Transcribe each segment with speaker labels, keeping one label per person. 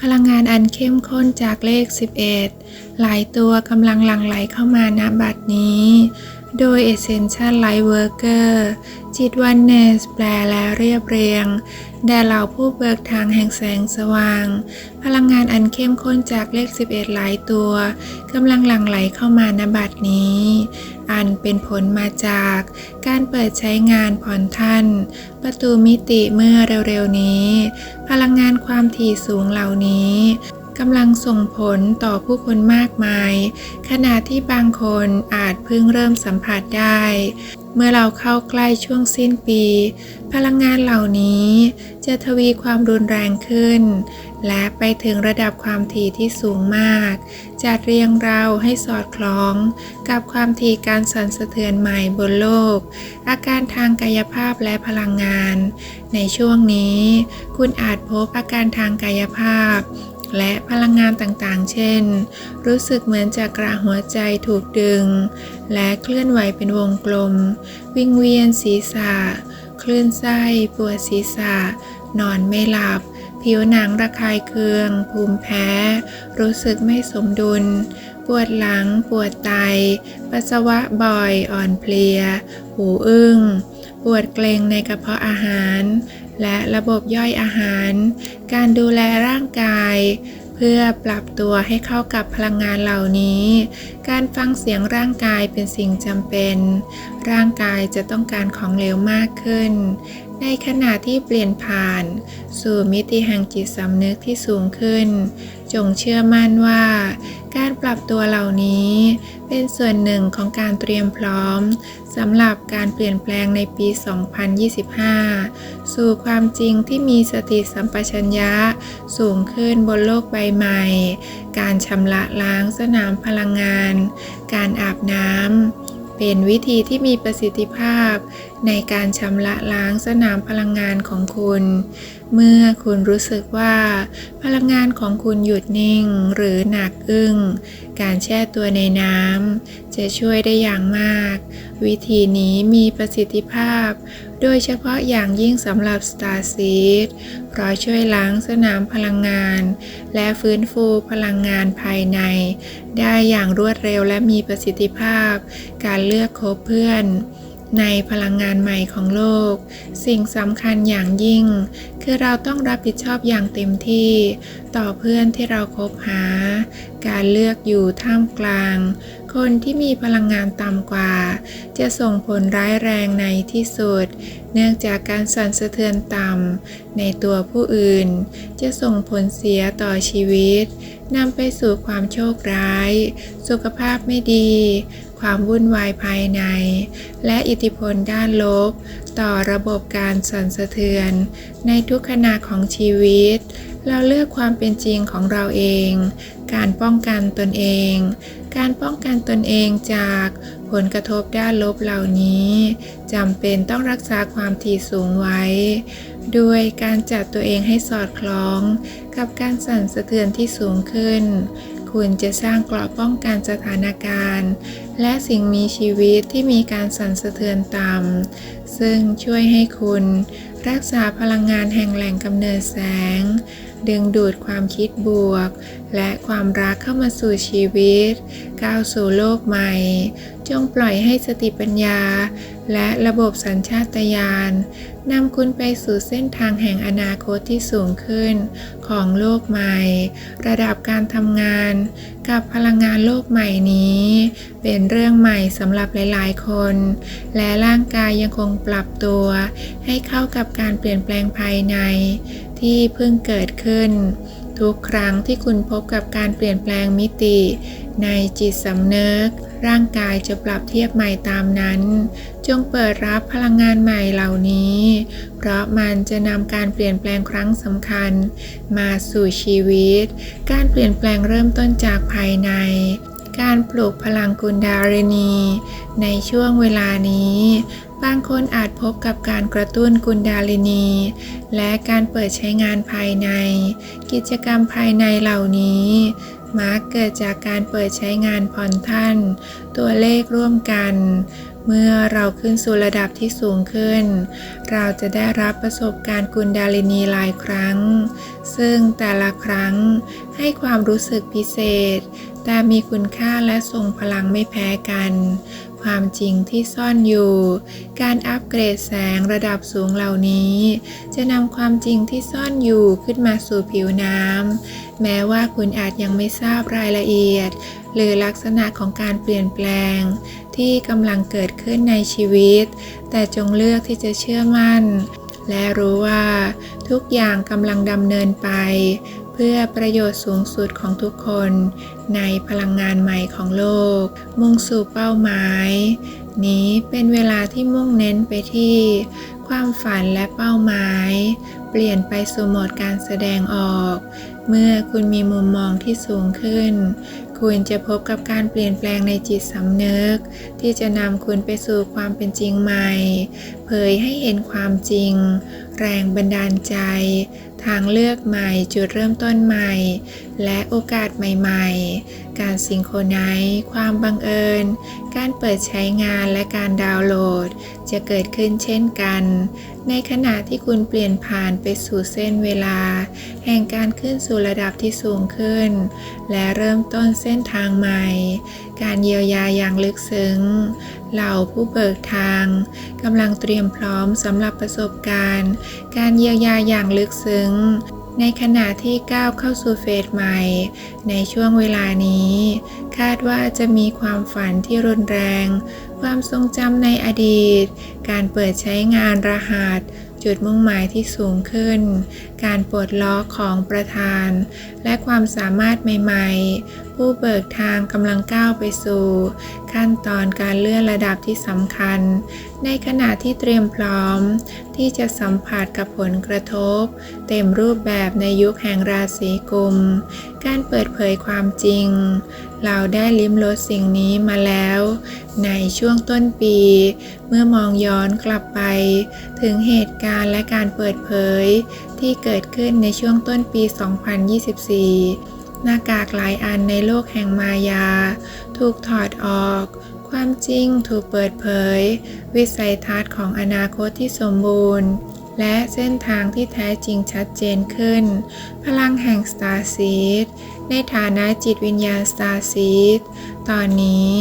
Speaker 1: พลังงานอันเข้มข้นจากเลข 11 หลายตัวกำลังหลั่งไหลเข้ามาณบัดนี้ โดย Essential Light Worker จิตวันเนสแปลและเรียบเรียง แด่เหล่าผู้เบิกทางแห่งแสงสว่าง พลังงานอันเข้มข้นจากเลข 11 หลายตัวกำลังหลั่งไหลเข้ามาณบัดนี้ อันเป็นผลมาจากการเปิดใช้งานผ่อนท่าน ประตูมิติเมื่อเร็วๆนี้ พลังงานความถี่สูงเหล่านี้ กำลังส่งผลต่อผู้คนมากมาย ขณะที่บางคนอาจเพิ่งเริ่มสัมผัสได้ เมื่อเราเข้าใกล้ช่วงสิ้นปี พลังงานเหล่านี้ จะทวีความรุนแรงขึ้น และไปถึงระดับความถี่ที่สูงมาก จัดเรียงเราให้สอดคล้อง กับความถี่การสั่นสะเทือนใหม่บนโลก อาการทางกายภาพและพลังงาน ในช่วงนี้ คุณอาจพบอาการทางกายภาพ และพลังงานต่างๆ เช่น รู้สึกเหมือนจะกระหัวใจถูกดึง และเคลื่อนไหวเป็นวงกลม วิ่งเวียนศีรษะ คลื่นไส้ปวดศีรษะ นอนไม่หลับ ผิวหนังระคายเคือง ภูมิแพ้ รู้สึกไม่สมดุล ปวดหลัง ปวดไต ปัสสาวะบ่อย อ่อนเพลีย หูอึ้ง ปวดเกรงในกระเพาะอาหาร และระบบย่อยอาหาร การดูแลร่างกาย เพื่อปรับตัวให้เข้ากับพลังงานเหล่านี้ การฟังเสียงร่างกายเป็นสิ่งจำเป็น ร่างกายจะต้องการของเหลวมากขึ้น ในขณะที่เปลี่ยนผ่าน สู่มิติแห่งจิตสำนึกที่สูงขึ้น จงเชื่อมั่นว่า การปรับตัวเหล่านี้ เป็นส่วนหนึ่งของการเตรียมพร้อมสำหรับการเปลี่ยนแปลงในปี 2025 สู่ความจริงที่มีสติสัมปชัญญะ สูงขึ้นบนโลกใบใหม่ การชำระล้างสนามพลังงาน การอาบน้ำเป็นวิธีที่มีประสิทธิภาพในการชำระล้างสนามพลังงานของคุณ เมื่อคุณรู้สึกว่า พลังงานของคุณหยุดนิ่งหรือหนักอึ้ง การแช่ตัวในน้ำจะช่วยได้อย่างมาก วิธีนี้มีประสิทธิภาพ โดยเฉพาะอย่างยิ่งสำหรับ Star Seed เพราะช่วยล้างสนามพลังงาน และฟื้นฟูพลังงานภายใน ได้อย่างรวดเร็วและมีประสิทธิภาพ การเลือกคบเพื่อน ในพลังงานใหม่ของโลก สิ่งสำคัญอย่างยิ่ง คือเราต้องรับผิดชอบอย่างเต็มที่ ต่อเพื่อนที่เราคบหา การเลือกอยู่ท่ามกลางคนที่มีพลังงานต่ำกว่า จะส่งผลร้ายแรงในที่สุด เนื่องจากการสั่นสะเทือนต่ำในตัวผู้อื่น จะส่งผลเสียต่อชีวิตนำไปสู่ความโชคร้าย สุขภาพไม่ดี ความวุ่นวายภายใน และอิทธิพลด้านลบ ต่อระบบการสั่นสะเทือน ในทุกขณะของชีวิต เราเลือกความเป็นจริงของเราเอง การป้องกันตนเอง การป้องกันตนเองจากผลกระทบด้านลบเหล่านี้จำเป็นต้องรักษาความถี่สูงไว้ ด้วยการจัดตัวเองให้สอดคล้อง กับการสั่นสะเทือนที่สูงขึ้น คุณจะสร้างกราะป้องกันสถานการณ์ และสิ่งมีชีวิตที่มีการสั่นสะเทือนต่ำซึ่งช่วยให้คุณ รักษาพลังงานแห่งแหล่งกำเนิดแสงดึงดูดความคิดบวก และความรักเข้ามาสู่ชีวิต ก้าวสู่โลกใหม่ จงปล่อยให้สติปัญญา และระบบสัญชาตญาณนำคุณไปสู่เส้นทางแห่งอนาคตที่สูงขึ้น ของโลกใหม่ ระดับการทำงาน กับพลังงานโลกใหม่นี้ เป็นเรื่องใหม่สำหรับหลายๆ คน และร่างกายยังคงปรับตัว ให้เข้ากับการเปลี่ยนแปลงภายใน ที่เพิ่งเกิดขึ้น ทุกครั้งที่คุณพบกับการเปลี่ยนแปลงมิติ ในจิตสำนึก ร่างกายจะปรับเทียบใหม่ตามนั้น จงเปิดรับพลังงานใหม่เหล่านี้ เพราะมันจะนำการเปลี่ยนแปลงครั้งสำคัญ มาสู่ชีวิต การเปลี่ยนแปลงเริ่มต้นจากภายใน การปลูกพลังกุนดารินี ในช่วงเวลานี้ บางคนอาจพบกับการกระตุ้นกุนดาลินี และการเปิดใช้งานภายใน กิจกรรมภายในเหล่านี้มักเกิดจากการเปิดใช้งานผ่อนท่าน ตัวเลขร่วมกัน เมื่อเราขึ้นสู่ระดับที่สูงขึ้น เราจะได้รับประสบการณ์กุนดาลินีหลายครั้ง ซึ่งแต่ละครั้งให้ความรู้สึกพิเศษ แต่มีคุณค่าและทรงพลังไม่แพ้กัน ความจริงที่ซ่อนอยู่ การอัปเกรดแสงระดับสูงเหล่านี้ จะนำความจริงที่ซ่อนอยู่ขึ้นมาสู่ผิวน้ำแม้ว่าคุณอาจยังไม่ทราบรายละเอียด หรือลักษณะของการเปลี่ยนแปลง ที่กำลังเกิดขึ้นในชีวิต แต่จงเลือกที่จะเชื่อมั่น และรู้ว่าทุกอย่างกำลังดำเนินไป พื่อประโยชน์สูงสุดของทุกคนในพลังงานใหม่ของโลก มุ่งสู่เป้าหมาย นี้เป็นเวลาที่มุ่งเน้นไปที่ ความฝันและเป้าหมาย เปลี่ยนไปสู่โหมดการแสดงออก เมื่อคุณมีมุมมองที่สูงขึ้น คุณจะพบกับการเปลี่ยนแปลงในจิตสำนึก ที่จะนำคุณไปสู่ความเป็นจริงใหม่ เผยให้เห็นความจริง แรงบันดาลใจ ทางเลือกใหม่จุดเริ่มต้นใหม่ และโอกาสใหม่ๆ การซิงโครไนซ์ความบังเอิญ การเปิดใช้งานและการดาวน์โหลด จะเกิดขึ้นเช่นกัน ในขณะที่คุณเปลี่ยนผ่านไปสู่เส้นเวลา แห่งการขึ้นสู่ระดับที่สูงขึ้น และเริ่มต้นเส้นทางใหม่ การเยียวยาอย่างลึกซึ้ง เหล่าผู้เบิกทางกำลังเตรียมพร้อมสำหรับประสบการณ์ การเยียวยาอย่างลึกซึ้ง ในขณะที่ก้าวเข้าสู่เฟสใหม่ ในช่วงเวลานี้ คาดว่าจะมีความฝันที่รุนแรง ความทรงจำในอดีต การเปิดใช้งานรหัสจุดมุ่งหมายที่สูงขึ้น การปลดล็อกของประธาน และความสามารถใหม่ ๆ ผู้เบิกทางกำลังก้าวไปสู่ ขั้นตอนการเลื่อนระดับที่สำคัญ ในขณะที่เตรียมพร้อม ที่จะสัมผัสกับผลกระทบ เต็มรูปแบบในยุคแห่งราศีกุม การเปิดเผยความจริง เราได้ลิ้มรสสิ่งนี้มาแล้ว ในช่วงต้นปี เมื่อมองย้อนกลับไป ถึงเหตุการณ์และการเปิดเผย ที่เกิดขึ้นในช่วงต้นปี 2024 หน้ากากหลายอันในโลกแห่งมายา ถูกถอดออก ความจริงถูกเปิดเผย วิสัยทัศน์ของอนาคตที่สมบูรณ์ และเส้นทางที่แท้จริงชัดเจนขึ้น พลังแห่งสตาร์ซีดในฐานะจิตวิญญาณสตาร์ซีดตอนนี้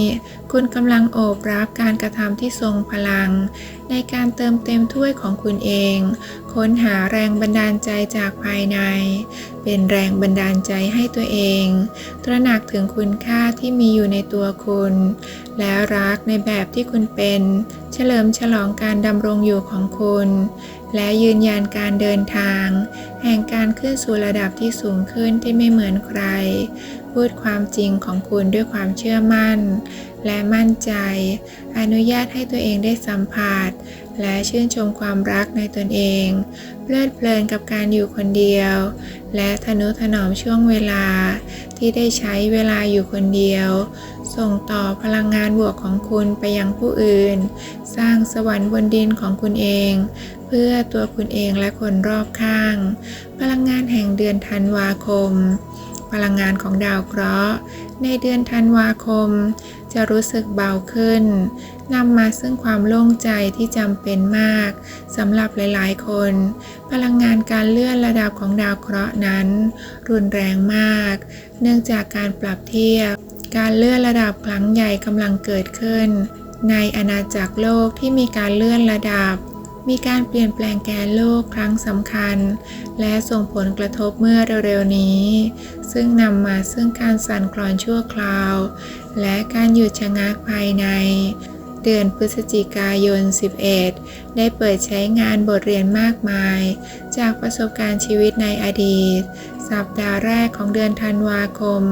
Speaker 1: คุณกำลังโอบรับการกระทำที่ทรงพลัง ในการเติมเต็มถ้วยของคุณเอง ค้นหาแรงบันดาลใจจากภายใน เป็นแรงบันดาลใจให้ตัวเอง ตระหนักถึงคุณค่าที่มีอยู่ในตัวคุณ และรักในแบบที่คุณเป็น เฉลิมฉลองการดำรงอยู่ของคุณ และยืนยันการเดินทาง แห่งการขึ้นสู่ระดับที่สูงขึ้นที่ไม่เหมือนใคร พูดความจริงของคุณด้วยความเชื่อมั่น และมั่นใจ อนุญาตให้ตัวเองได้สัมผัส และชื่นชมความรักในตนเอง เพลิดเพลินกับการอยู่คนเดียว และทนุถนอมช่วงเวลาที่ได้ใช้เวลาอยู่คนเดียว ส่งต่อพลังงานบวกของคุณไปยังผู้อื่น สร้างสวรรค์บนดินของคุณเอง เพื่อตัวคุณเองและคนรอบข้าง พลังงานแห่งเดือนธันวาคม พลังงานของดาวเคราะห์ ในเดือนธันวาคม จะรู้สึกเบาขึ้นนำมาซึ่งความโล่งใจที่จำเป็นมากสำหรับหลายๆ คน พลังงานการเลื่อนระดับของดาวเคราะห์นั้น รุนแรงมาก เนื่องจากการปรับเทียบ การเลื่อนระดับครั้งใหญ่กำลังเกิดขึ้น ในอาณาจักรโลกที่มีการเลื่อนระดับ มีการเปลี่ยนแปลงแกนโลกครั้งสำคัญ และส่งผลกระทบเมื่อเร็วๆนี้ ซึ่งนำมาซึ่งการสั่นคลอนชั่วคราว และการหยุดชะงักภายใน เดือนพฤศจิกายน 11 ได้เปิดใช้งานบทเรียนมากมาย จากประสบการณ์ชีวิตในอดีต สัปดาห์แรกของเดือนธันวาคม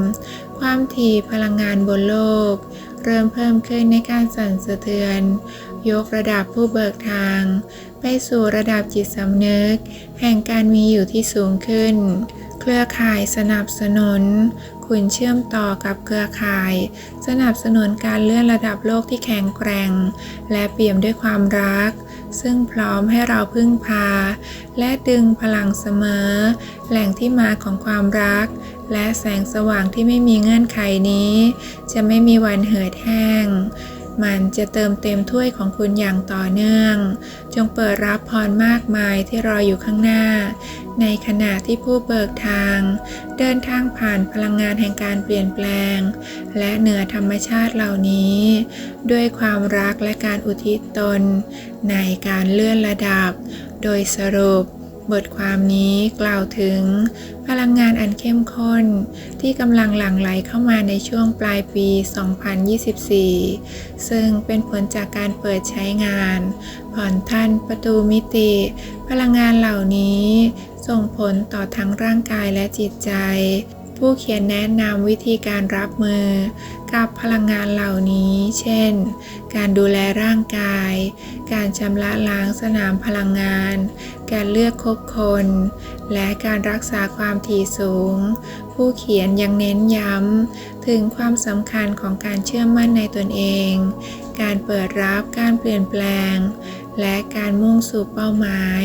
Speaker 1: ความถี่พลังงานบนโลก เริ่มเพิ่มขึ้นในการสั่นสะเทือน ยกระดับผู้เบิกทาง ไปสู่ระดับจิตสำนึก แห่งการมีอยู่ที่สูงขึ้น เครือข่ายสนับสนุน คุณเชื่อมต่อกับเครือข่าย สนับสนุนการเลื่อนระดับโลกที่แข็งแกร่ง และเปี่ยมด้วยความรัก ซึ่งพร้อมให้เราพึ่งพา และดึงพลังเสมอ แหล่งที่มาของความรัก และแสงสว่างที่ไม่มีเงื่อนไขนี้ จะไม่มีวันเหือดแห้งมันจะเติมเต็มถ้วยของคุณอย่างต่อเนื่อง จงเปิดรับพรมากมายที่รออยู่ข้างหน้า ในขณะที่ผู้เบิกทาง เดินทางผ่านพลังงานแห่งการเปลี่ยนแปลง และเหนือธรรมชาติเหล่านี้ ด้วยความรักและการอุทิศตน ในการเลื่อนระดับ โดยสรุป บทความนี้กล่าวถึง พลังงานอันเข้มข้น ที่กำลังหลั่งไหลเข้ามาในช่วงปลายปี 2024 ซึ่งเป็นผลจากการเปิดใช้งาน ผ่อนท่านประตูมิติ พลังงานเหล่านี้ ส่งผลต่อทั้งร่างกายและจิตใจ ผู้เขียนแนะนำวิธีการรับมือ กับพลังงานเหล่านี้ เช่น การดูแลร่างกาย การชำระล้างสนามพลังงาน การเลือกคบคน และการรักษาความถี่สูง ผู้เขียนยังเน้นย้ำ ถึงความสำคัญของการเชื่อมั่นในตนเอง การเปิดรับการเปลี่ยนแปลง และการมุ่งสู่เป้าหมาย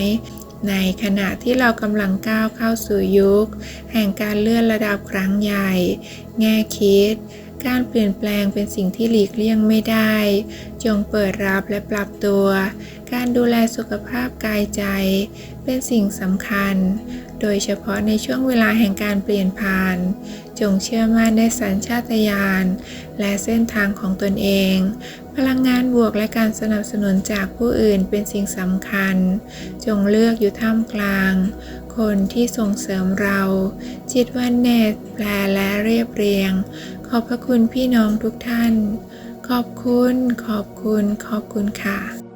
Speaker 1: ในขณะที่เรากำลังก้าวเข้าสู่ยุค แห่งการเลื่อนระดับครั้งใหญ่ แง่คิด การเปลี่ยนแปลงเป็นสิ่งที่หลีกเลี่ยงไม่ได้ จงเปิดรับและปรับตัว การดูแลสุขภาพกายใจ เป็นสิ่งสำคัญ โดยเฉพาะในช่วงเวลาแห่งการเปลี่ยนผ่าน จงเชื่อมั่นในสัญชาตญาณและเส้นทางของตนเอง พลังงานบวกและการสนับสนุนจากผู้อื่นเป็นสิ่งสำคัญ จงเลือกอยู่ท่ามกลาง คนที่ส่งเสริมเรา จิตวันเนตแปลและเรียบเรียง ขอบพระคุณพี่น้องทุกท่าน ขอบคุณ ขอบคุณ ขอบคุณค่ะ